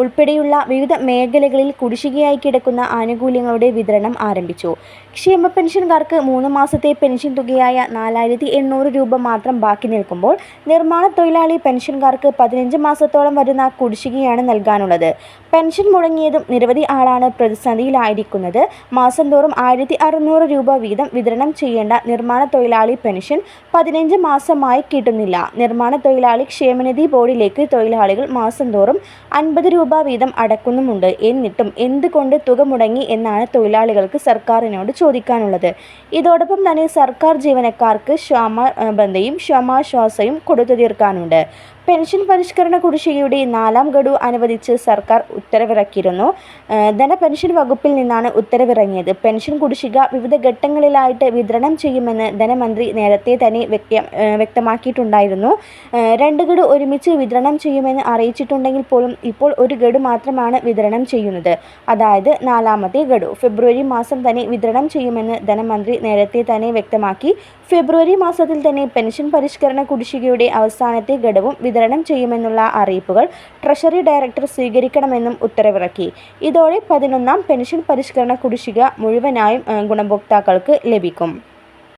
ഉൾപ്പെടെയുള്ള വിവിധ മേഖലകളിൽ കുടിശ്ശികയായി കിടക്കുന്ന ആനുകൂല്യങ്ങളുടെ വിതരണം ആരംഭിച്ചു. ക്ഷേമ പെൻഷൻകാർക്ക് മൂന്ന് മാസത്തെ പെൻഷൻ തുകയായ നാലായിരത്തി എണ്ണൂറ് രൂപ മാത്രം ബാക്കി നിൽക്കുമ്പോൾ നിർമ്മാണ തൊഴിലാളി പെൻഷൻകാർക്ക് പതിനഞ്ച് മാസത്തോളം വരുന്ന കുടിശ്ശികയാണ് നൽകാനുള്ളത്. പെൻഷൻ മുടങ്ങിയതും നിരവധി ആളാണ് പ്രതിസന്ധിയിലായിരിക്കുന്നത്. മാസം തോറും ആയിരത്തി അറുന്നൂറ് രൂപ വീതം വിതരണം ചെയ്യേണ്ട നിർമ്മാണ തൊഴിലാളി പെൻഷൻ പതിനഞ്ച് മാസമായി കിട്ടുന്നില്ല. നിർമ്മാണ തൊഴിലാളി ക്ഷേമനിധി ബോർഡിലേക്ക് തൊഴിലാളികൾ മാസം തോറും അൻപത് രൂപ വീതം അടക്കുന്നുമുണ്ട്. എന്നിട്ടും എന്തുകൊണ്ട് തുക മുടങ്ങി എന്നാണ് തൊഴിലാളികൾക്ക് സർക്കാരിനോട് ചോദിക്കാനുള്ളത്. ഇതോടൊപ്പം തന്നെ സർക്കാർ ജീവനക്കാർക്ക് ക്ഷാമബന്ധയും ക്ഷമാശ്വാസയും കൊടുത്തു തീർക്കാനുണ്ട്. പെൻഷൻ പരിഷ്കരണ കുടിശ്ശികയുടെ നാലാം ഗഡു അനുവദിച്ച് സർക്കാർ ഉത്തരവിറക്കിയിരുന്നു. ധനപെൻഷൻ വകുപ്പിൽ നിന്നാണ് ഉത്തരവിറങ്ങിയത്. പെൻഷൻ കുടിശ്ശിക വിവിധ ഘട്ടങ്ങളിലായിട്ട് വിതരണം ചെയ്യുമെന്ന് ധനമന്ത്രി നേരത്തെ തന്നെ വ്യക്ത വ്യക്തമാക്കിയിട്ടുണ്ടായിരുന്നു. രണ്ട് ഗഡു ഒരുമിച്ച് വിതരണം ചെയ്യുമെന്ന് അറിയിച്ചിട്ടുണ്ടെങ്കിൽ പോലും ഇപ്പോൾ ഒരു ഗഡു മാത്രമാണ് വിതരണം ചെയ്യുന്നത്. അതായത് നാലാമത്തെ ഗഡു. ഫെബ്രുവരി മാസം തന്നെ വിതരണം ചെയ്യുമെന്ന് ധനമന്ത്രി നേരത്തെ തന്നെ വ്യക്തമാക്കി. ഫെബ്രുവരി മാസത്തിൽ തന്നെ പെൻഷൻ പരിഷ്കരണ കുടിശ്ശികയുടെ അവസാനത്തെ ഘടവും വിതരണം ചെയ്യുമെന്നുള്ള അറിയിപ്പുകൾ ട്രഷറി ഡയറക്ടർ സ്വീകരിക്കണമെന്നും ഉത്തരവിറക്കി. ഇതോടെ പതിനൊന്നാം പെൻഷൻ പരിഷ്കരണ കുടിശ്ശിക മുഴുവനായും ഗുണഭോക്താക്കൾക്ക് ലഭിക്കും.